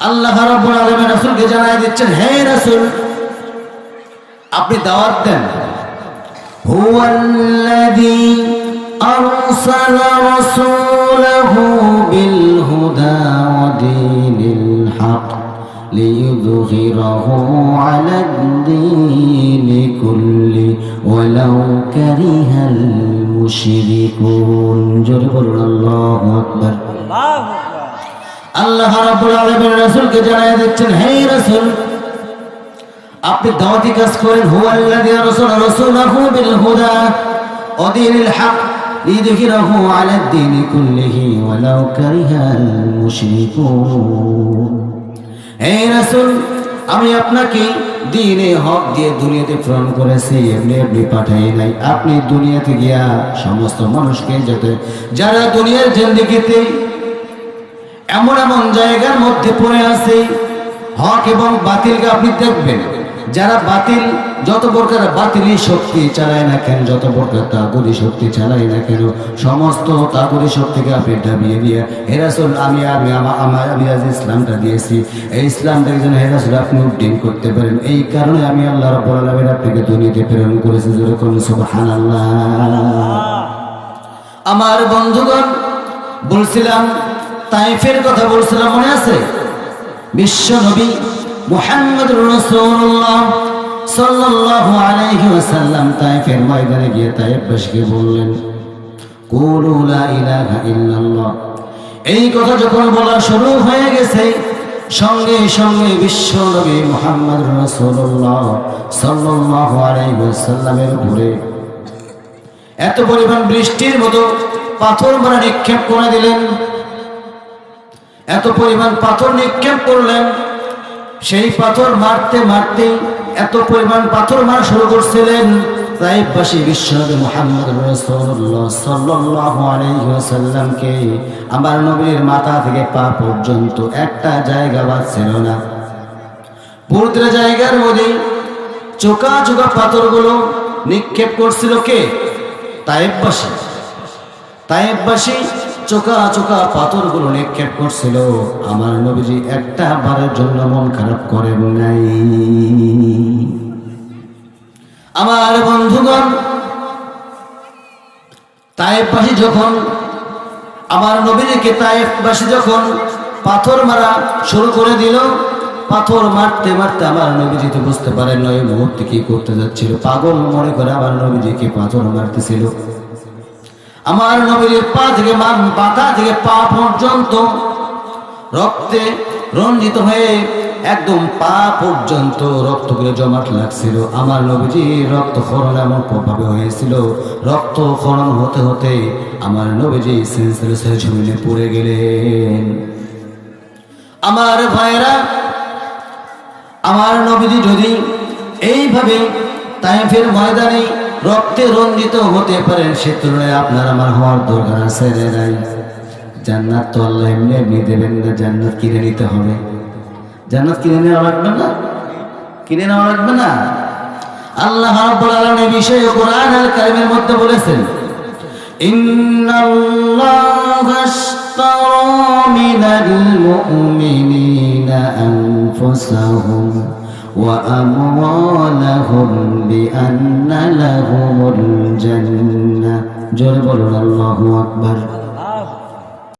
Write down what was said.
আল্লাহ রাব্বুল আলামিন রাসূলকে জানায় দিচ্ছেন হে রাসূল আপনি দাওয়াত দেন هو الذي أرسل رسوله بالهدى ودين الحق ليظهره على الدين كله ولو كره المشركون جرب الله أكبر আল্লাহ রাব্বুল আলামিন রাসূলকে জানায় দিচ্ছেন, হে রাসূল, আপনি দাওয়াতি কাজ করেন, হুয়াল্লাযী আরসালা রাসূলাহু বিল হুদা ওয়া দীনিল হক, লিযুহিরাহু আলা দ্বীন কুল্লিহি ওয়ালাউ কারিহাল মুশরিকুন। হে রাসূল, আমি আপনাকে দিনে হক দিয়ে দুনিয়াতে প্রেরণ করেছি, এমনি এমনি পাঠাই নাই। আপনি দুনিয়াতে গিয়া সমস্ত মানুষকে যাতে, যারা দুনিয়ার জিন্দেগিতে এমন এমন জায়গার মধ্যে পড়ে আছে হক এবং বাতিলকে আপনি দেখবেন। যারা বাতিল যত প্রকার বাতিলি শক্তি চালায় না কেন যত প্রকার তাগুরি শক্তি চালায় না কেন সমস্ত তাগুরি শক্তিকে আপনি ডাবিয়ে দিয়ে হেরাসুল আমি আমি আমা- আমার আমি আজ ইসলামটা দিয়েছি। এই ইসলামটাকে যেন হেরাসুল আপনি উদ্দিন করতে পারেন? এই কারণে আমি আল্লাহ রব্বুল আপনাকে দুনিয়াতে প্রেরণ করেছি যেরকম সুবহানাল্লাহ। আমার বন্ধুগণ বলছিলাম তাইফের কথা বলছিলাম, মনে আছে? বিশ্ব নবী মুহাম্মদ রাসূলুল্লাহ সাল্লাল্লাহু আলাইহি ওয়াসাল্লাম তাইফের ময়দানে গিয়ে তাইফবাসীকে বললেন, কুলু লা ইলাহা ইল্লাল্লাহ। এই কথা যখন বলা শুরু হয়ে গেছে, সঙ্গে সঙ্গে বিশ্ব নবী মুহাম্মদ রাসূলুল্লাহ সাল্লাল্লাহু আলাইহি ওয়াসাল্লামের উপরে এত পরিমাণ বৃষ্টির মতো পাথর মারা নিক্ষেপ করে দিলেন। এত পরিমাণ পাথর নিক্ষেপ করলেন। সেই পাথর মারতে মারতে এত পরিমাণ পাথর মারা শুরু করছিলেন তাইবাসী বিশ্বনবী মোহাম্মদ সাল্লাল্লাহু আলাইহি ওয়াসাল্লামকে। আমার নবীর মাথা থেকে পা পর্যন্ত একটা জায়গা বাঁচছিল না। পুরোটা জায়গার মধ্যে চোকা চোকা পাথরগুলো নিক্ষেপ করছিল কে? তায়েববাসী। তায়েববাসী চোকা চোকা পাথরগুলো নিক্ষেপ করছিল। আমার নবীজি একটা বারের জন্য মন খারাপ করেন নাই। আমার বন্ধুগণ তায়েববাসী যখন, আমার নবীজিকে তায়েববাসী যখন পাথর মারা শুরু করে দিল, পাথর মারতে মারতে আমার নবীজি তো বুঝতে পারেন ওই মুহূর্তে কি করতে যাচ্ছিল। পাগল মনে করে আমার নবীজিকে পাথর মারতেছিল। আমার নবীর পা থেকে পাতা থেকে পা পর্যন্ত রক্তে রঞ্জিত হয়ে একদম পা পর্যন্ত রক্তগুলো জমাট লাগছিল। আমার নবীজি রক্ত খরণ এমন প্রভাবে হয়েছিল। রক্ত খরণ হতে হতে আমার নবীজি সেন্সেলেসের ঝুমিনে পড়ে গেলেন। আমার ভাইরা আমার নবীজি যদি এইভাবে তাইফের ময়দানে রক্তে রঞ্জিত হতে পারেন সে তুলনায় আপনার আমার হওয়ার দরকার আছে নাই জান্নাত তো আল্লাহ এমনি এমনি দেবেন না, জান্নাত কিনে নিতে হবে। জান্নাত কিনে নেওয়া লাগবে না? কিনে নেওয়া লাগবে না? আল্লাহ রাব্বুল আলামিন বিষয়ে কোরআন আল কারিমের মধ্যে বলেছেন, ইন্নাল্লাহা আশতারা মিনাল মুমিনিনা আনফুসাহুম। وأموالهم بأن لهم الجنة. جل الله أكبر.